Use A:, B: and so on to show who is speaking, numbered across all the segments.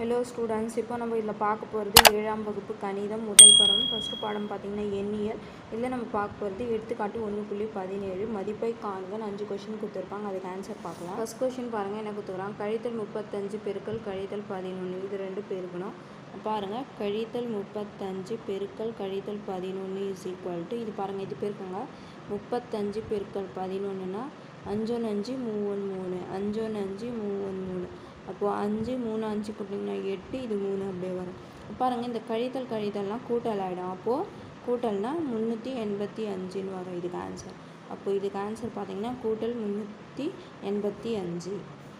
A: Hello students இப்போ நம்ம இதில் பார்க்க போகிறது ஏழாம் வகுப்பு கணிதம் முதல் படம். ஃபஸ்ட்டு பாடம் பார்த்திங்கன்னா எண்ணியல். இதில் நம்ம பார்க்க போகிறது எடுத்துக்காட்டு ஒன்று புள்ளி பதினேழு மதிப்பை காண்கள் அஞ்சு கொஷின் கொடுத்துருப்பாங்க. அதுக்கு ஆன்சர் பார்க்கலாம். ஃபஸ்ட் கொஷின் பாருங்கள் என்ன கொடுத்துருக்காங்க? கழித்தல் முப்பத்தஞ்சு பெருக்கல் கழித்தல் பதினொன்று இது ரெண்டு பெருக்கணும் பாருங்கள் கழித்தல் முப்பத்தஞ்சு பெருக்கல் கழித்தல் பதினொன்று இஸ் ஈக்குவல் டு இது பாருங்கள் இது பெருக்குங்க. முப்பத்தஞ்சு பெருக்கல் பதினொன்றுனா அஞ்சொன்று அஞ்சு மூணு மூணு. அஞ்சொன்று அஞ்சு மூணு மூணு. அப்போது அஞ்சு மூணு அஞ்சு கூட்டிங்கன்னா எட்டு இது மூணு அப்படியே வரும். பாருங்கள் இந்த கழித்தல் கழித்தல்லாம் கூட்டல் ஆகிடும் அப்போது கூட்டல்னால் முந்நூற்றி எண்பத்தி அஞ்சுன்னு வரும். இதுக்கு ஆன்சர் அப்போது இதுக்கு ஆன்சர் பார்த்தீங்கன்னா கூட்டல் முந்நூற்றி எண்பத்தி அஞ்சு.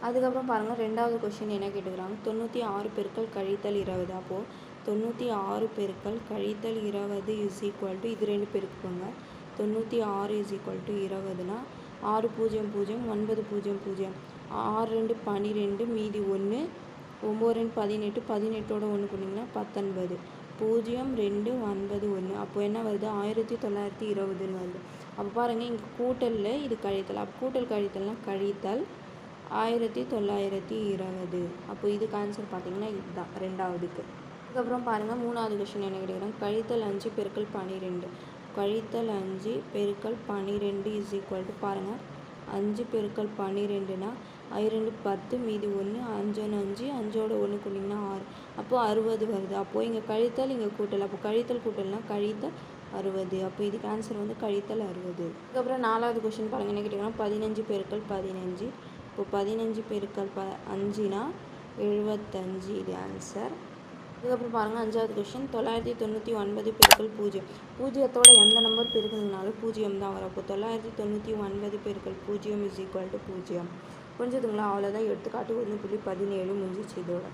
A: அதுக்கப்புறம் பாருங்கள் ரெண்டாவது கொஷின் என்ன கேட்டுக்கிறாங்க? தொண்ணூற்றி ஆறு பெருக்கள் கழித்தல் இருபது. அப்போது தொண்ணூற்றி ஆறு பெருக்கள் கழித்தல் இருபது இஸ் ஈக்குவல் டு இது ரெண்டு பெருக்குங்க தொண்ணூற்றி ஆறு இஸ் ஈக்குவல் டு இருபதுனா ஆறு பூஜ்ஜியம் பூஜ்ஜியம் ஒன்பது பூஜ்ஜியம் பூஜ்ஜியம். ஆறு ரெண்டு பன்னிரெண்டு மீதி ஒன்று ஒம்பது ரெண்டு பதினெட்டு பதினெட்டோட ஒன்று பண்ணிங்கன்னா பத்தொன்பது. பூஜ்ஜியம் ரெண்டு ஒன்பது ஒன்று. அப்போ என்ன வருது? ஆயிரத்தி தொள்ளாயிரத்தி இருபதுன்னு வருது. அப்போ பாருங்கள் இங்கே கூட்டலில் இது கழித்தல். அப்போ கூட்டல் கழித்தல்னால் கழித்தல் ஆயிரத்தி தொள்ளாயிரத்தி இருபது. அப்போ இதுக்கு ஆன்சர் பார்த்தீங்கன்னா இதுதான் ரெண்டாவதுக்கு. அதுக்கப்புறம் பாருங்கள் மூணாவது கொஷின் என்ன கேட்குறாங்க கழித்தல் அஞ்சு பெருக்கள் பன்னிரெண்டு கழித்தல் அஞ்சு பெருக்கல் பன்னிரெண்டு இஸ் ஈக்குவல் டு பாருங்கள் அஞ்சு பெருக்கல் பன்னிரெண்டுனா ரெண்டு பத்து மீதி ஒன்று அஞ்சோன்னு அஞ்சு அஞ்சோட ஒன்று கூட்டிங்கன்னா ஆறு. அப்போது அறுபது வருது. அப்போது இங்கே கழித்தல் இங்கே கூட்டல். அப்போ கழித்தல் கூட்டல்னால் கழித்தல் அறுபது. அப்போ இதுக்கு ஆன்சர் வந்து கழித்தல் அறுபது. அதுக்கப்புறம் நாலாவது கொஷின் பாருங்கள் என்ன கேட்டிங்கன்னா பதினஞ்சு பெருக்கல் பதினஞ்சு. இப்போ பதினஞ்சு பெருக்கல் ப அஞ்சுனா எழுபத்தஞ்சு இது ஆன்சர் அதுக்கப்புறம் பாருங்கள் அஞ்சாவது கொஷின் தொள்ளாயிரத்தி தொண்ணூற்றி ஒன்பது பெருக்கள் பூஜ்ஜியம். பூஜ்ஜியத்தோட எந்த நம்பர் பெருக்கணுனாலும் பூஜ்ஜியம் தான் வரும். அப்போ தொள்ளாயிரத்தி தொண்ணூற்றி ஒன்பது பெருக்கள் பூஜ்ஜியம் இஸ் ஈக்குவல் டு பூஜ்ஜியம். புரிஞ்சுதுங்களா? அவ்வளோதான் எடுத்துக்காட்டு ஒன்று புள்ளி பதினேழு முடிஞ்சிச்சு இதோட.